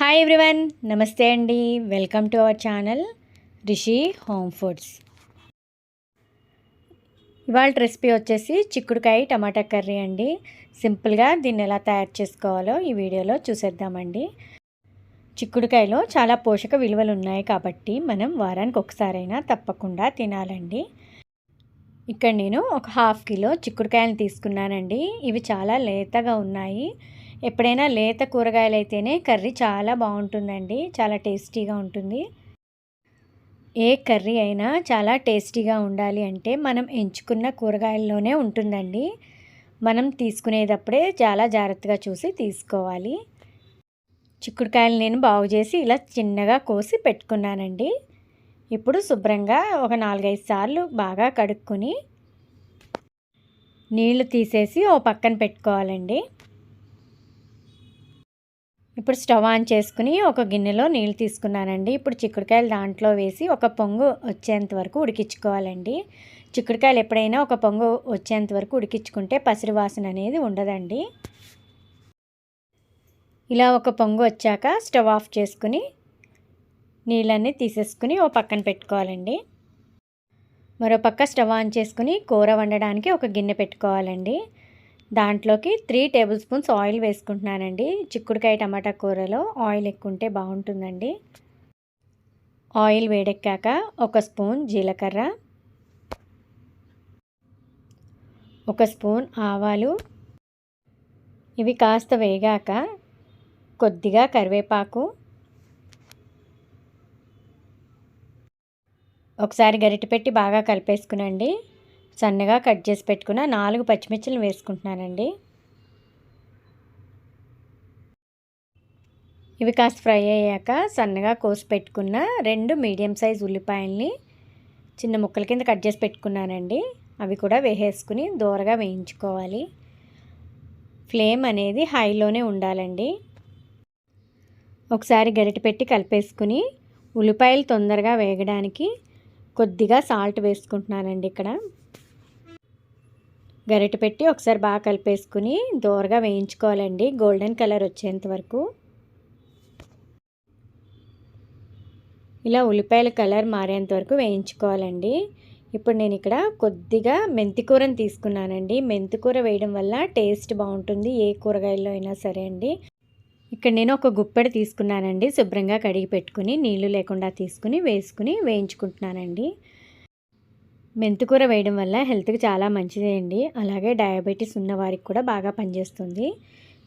Hi everyone నమస్తే అండి. Welcome to our channel Rishi home foods ఇవాళ రెసిపీ వచ్చేసి చిక్కుడుకాయ టమాటా కర్రీ అండి. సింపుల్గా దీన్ని ఎలా తయారు చేసుకోవాలో ఈ వీడియోలో చూసేద్దామండి. చిక్కుడుకాయలో చాలా పోషక విలువలు ఉన్నాయి కాబట్టి మనం వారానికి ఒకసారైనా తప్పకుండా తినాలండి. ఇక్కడ నేను ఒక హాఫ్ కిలో చిక్కుడుకాయలు తీసుకున్నానండి. ఇవి చాలా లేతగా ఉన్నాయి. ఎప్పుడైనా లేత కూరగాయలు అయితేనే కర్రీ చాలా బాగుంటుందండి. చాలా టేస్టీగా ఉంటుంది. ఏ కర్రీ అయినా చాలా టేస్టీగా ఉండాలి అంటే మనం ఎంచుకున్న కూరగాయల్లోనే ఉంటుందండి. మనం తీసుకునేటప్పుడే చాలా జాగ్రత్తగా చూసి తీసుకోవాలి. చిక్కుడుకాయలు నేను బాగు చేసి ఇలా చిన్నగా కోసి పెట్టుకున్నానండి. ఇప్పుడు శుభ్రంగా ఒక నాలుగైదు సార్లు బాగా కడుక్కొని నీళ్ళు తీసేసి ఓ పక్కన పెట్టుకోవాలండి. ఇప్పుడు స్టవ్ ఆన్ చేసుకుని ఒక గిన్నెలో నీళ్ళు తీసుకున్నానండి. ఇప్పుడు చిక్కుడుకాయలు దాంట్లో వేసి ఒక పొంగు వచ్చేంత వరకు ఉడికించుకోవాలండి. చిక్కుడుకాయలు ఎప్పుడైనా ఒక పొంగు వచ్చేంత వరకు ఉడికించుకుంటే పసిరి వాసన అనేది ఉండదండి. ఇలా ఒక పొంగు వచ్చాక స్టవ్ ఆఫ్ చేసుకుని నీళ్ళన్నీ తీసేసుకుని ఓ పక్కన పెట్టుకోవాలండి. మరో పక్క స్టవ్ ఆన్ చేసుకుని కూర వండడానికి ఒక గిన్నె పెట్టుకోవాలండి. దాంట్లోకి త్రీ టేబుల్ స్పూన్స్ ఆయిల్ వేసుకుంటున్నానండి. చిక్కుడుకాయ టమాటా కూరలో ఆయిల్ ఎక్కువ ఉంటే బాగుంటుందండి. ఆయిల్ వేడెక్కాక ఒక స్పూన్ జీలకర్ర ఒక స్పూన్ ఆవాలు. ఇవి కాస్త వేగాక కొద్దిగా కరివేపాకు. ఒకసారి గరిటె పెట్టి బాగా కలిపేసుకునండి. సన్నగా కట్ చేసి పెట్టుకున్న నాలుగు పచ్చిమిర్చిలు వేసుకుంటున్నానండి. ఇవి కాస్త ఫ్రై అయ్యాక సన్నగా కోసి పెట్టుకున్న రెండు మీడియం సైజ్ ఉల్లిపాయల్ని చిన్న ముక్కల కింద కట్ చేసి పెట్టుకున్నానండి. అవి కూడా వేసేసుకుని దూరగా వేయించుకోవాలి. ఫ్లేమ్ అనేది హైలోనే ఉండాలండి. ఒకసారి గరిటె పెట్టి కలిపేసుకుని ఉల్లిపాయలు తొందరగా వేగడానికి కొద్దిగా సాల్ట్ వేసుకుంటున్నానండి ఇక్కడ. గరిట పెట్టి ఒకసారి బాగా కలిపేసుకుని దోరగా వేయించుకోవాలండి. గోల్డెన్ కలర్ వచ్చేంత వరకు. ఇలా ఉల్లిపాయల కలర్ మారేంత వరకు వేయించుకోవాలండి. ఇప్పుడు నేను ఇక్కడ కొద్దిగా మెంతికూరని తీసుకున్నానండి. మెంతికూర వేయడం వల్ల టేస్ట్ బాగుంటుంది ఏ కూరగాయల్లో అయినా సరే అండి. ఇక్కడ నేను ఒక గుప్పెడు తీసుకున్నానండి. శుభ్రంగా కడిగి పెట్టుకుని నీళ్ళు లేకుండా తీసుకుని వేసుకుని వేయించుకుంటున్నానండి. మెంతికూర వేయడం వల్ల హెల్త్కి చాలా మంచిదే అండి అలాగే డయాబెటీస్ ఉన్న వారికి కూడా బాగా పనిచేస్తుంది.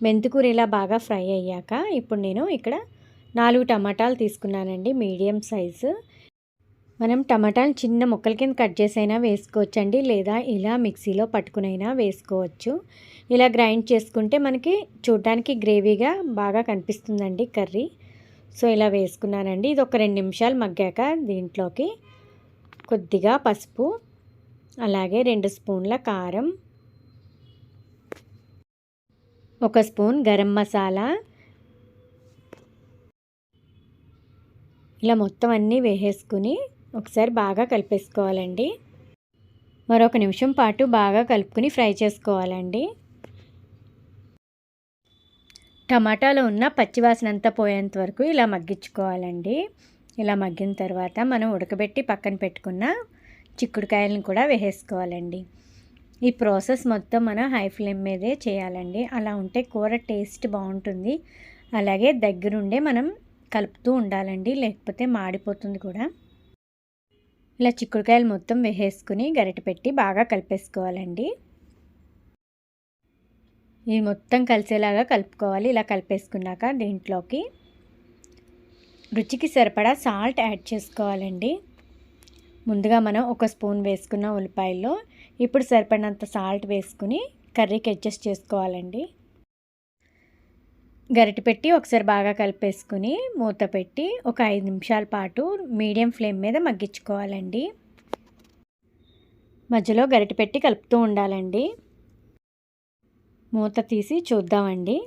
మెంతికూర ఇలా బాగా ఫ్రై అయ్యాక ఇప్పుడు నేను ఇక్కడ నాలుగు టమాటాలు తీసుకున్నానండి మీడియం సైజు. మనం టమాటాలు చిన్న ముక్కల కింద కట్ చేసైనా వేసుకోవచ్చండి లేదా ఇలా మిక్సీలో పట్టుకునైనా వేసుకోవచ్చు. ఇలా గ్రైండ్ చేసుకుంటే మనకి చూడడానికి గ్రేవీగా బాగా కనిపిస్తుందండి కర్రీ. సో ఇలా వేసుకున్నానండి. ఇది ఒక రెండు నిమిషాలు మగ్గాక దీంట్లోకి. కొద్దిగా పసుపు అలాగే రెండు స్పూన్ల కారం ఒక స్పూన్ గరం మసాలా. ఇలా మొత్తం అన్నీ వేసేసుకుని ఒకసారి బాగా కలిపేసుకోవాలండి. మరొక నిమిషం పాటు బాగా కలుపుకుని ఫ్రై చేసుకోవాలండి. టమాటాలో ఉన్న పచ్చివాసన అంతా పోయేంత వరకు ఇలా మగ్గించుకోవాలండి. ఇలా మగ్గిన తర్వాత మనం ఉడకబెట్టి పక్కన పెట్టుకున్న చిక్కుడుకాయలను కూడా వేసేసుకోవాలండి. ఈ ప్రాసెస్ మొత్తం మనం హై ఫ్లేమ్ మీదే చేయాలండి. అలా ఉంటే కూర టేస్ట్ బాగుంటుంది. అలాగే దగ్గరుండే మనం కలుపుతూ ఉండాలండి. లేకపోతే మాడిపోతుంది కూడా. ఇలా చిక్కుడుకాయలు మొత్తం వేసేసుకుని గరిట పెట్టి బాగా కలిపేసుకోవాలండి. ఇది మొత్తం కలిసేలాగా కలుపుకోవాలి. ఇలా కలిపేసుకున్నాక దీంట్లోకి రుచికి సరిపడా సాల్ట్ యాడ్ చేసుకోవాలండి. ముందుగా మనం ఒక స్పూన్ వేసుకున్న ఉల్లిపాయల్లో ఇప్పుడు సరిపడినంత సాల్ట్ వేసుకుని కర్రీకి అడ్జస్ట్ చేసుకోవాలండి. గరిటె పెట్టి ఒకసారి బాగా కలిపేసుకుని మూత పెట్టి ఒక ఐదు నిమిషాల పాటు మీడియం ఫ్లేమ్ మీద మగ్గించుకోవాలండి. మధ్యలో గరిటె పెట్టి కలుపుతూ ఉండాలండి. మూత తీసి చూద్దామండి.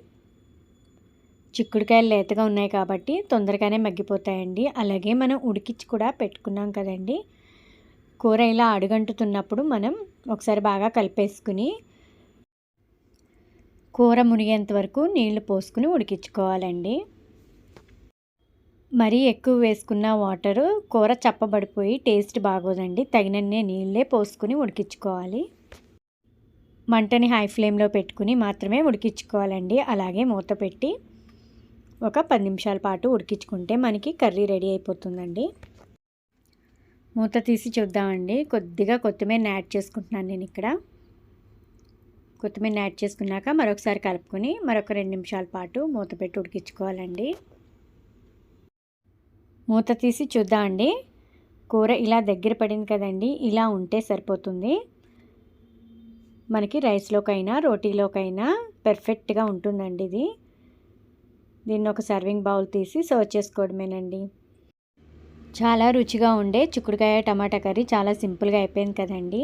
చిక్కుడుకాయలు లేతగా ఉన్నాయి కాబట్టి తొందరగానే మగ్గిపోతాయండి. అలాగే మనం ఉడికించి కూడా పెట్టుకున్నాం కదండి. కూర ఇలా అడుగంటుతున్నప్పుడు మనం ఒకసారి బాగా కలిపేసుకుని కూర మునిగేంత వరకు నీళ్ళు పోసుకుని ఉడికించుకోవాలండి. మరీ ఎక్కువ వేసుకున్న వాటరు కూర చప్పబడిపోయి టేస్ట్ బాగోదండి. తగినన్నే నీళ్ళే పోసుకుని ఉడికించుకోవాలి. మంటని హై ఫ్లేమ్లో పెట్టుకుని మాత్రమే ఉడికించుకోవాలండి. అలాగే మూత పెట్టి ఒక పది నిమిషాల పాటు ఉడికించుకుంటే మనకి కర్రీ రెడీ అయిపోతుందండి. మూత తీసి చూద్దామండి. కొద్దిగా కొత్తిమీర యాడ్ చేసుకుంటున్నాను నేను ఇక్కడ. కొత్తిమీర యాడ్ చేసుకున్నాక మరొకసారి కలుపుకొని మరొక రెండు నిమిషాల పాటు మూత పెట్టి ఉడికించుకోవాలండి. మూత తీసి చూద్దామండి. కూర ఇలా దగ్గర పడింది కదండి. ఇలా ఉంటే సరిపోతుంది. మనకి రైస్లోకైనా రోటీలోకైనా పెర్ఫెక్ట్గా ఉంటుందండి ఇది. దీన్ని ఒక సర్వింగ్ బౌల్ తీసి సర్వ్ చేసుకోవడమేనండి. చాలా రుచిగా ఉండే చిక్కుడుకాయ టమాటా కర్రీ చాలా సింపుల్గా అయిపోయింది కదండి.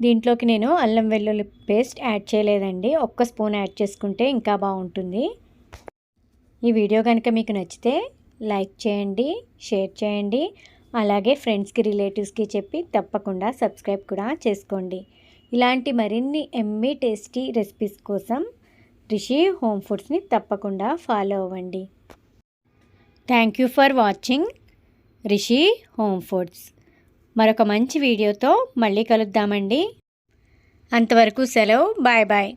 దీంట్లోకి నేను అల్లం వెల్లుల్లి పేస్ట్ యాడ్ చేయలేదండి. ఒక్క స్పూన్ యాడ్ చేసుకుంటే ఇంకా బాగుంటుంది. ఈ వీడియో కనుక మీకు నచ్చితే లైక్ చేయండి షేర్ చేయండి. అలాగే ఫ్రెండ్స్కి రిలేటివ్స్కి చెప్పి తప్పకుండా సబ్స్క్రైబ్ కూడా చేసుకోండి. ఇలాంటి మరిన్ని ఎమ్మీ టేస్టీ రెసిపీస్ కోసం రిషి హోమ్ ఫుడ్స్ని తప్పకుండా ఫాలో అవ్వండి. Thank you for watching Rishi home foods. మరొక మంచి వీడియోతో మళ్ళీ కలుద్దామండి. అంతవరకు సెలవు. Bye bye.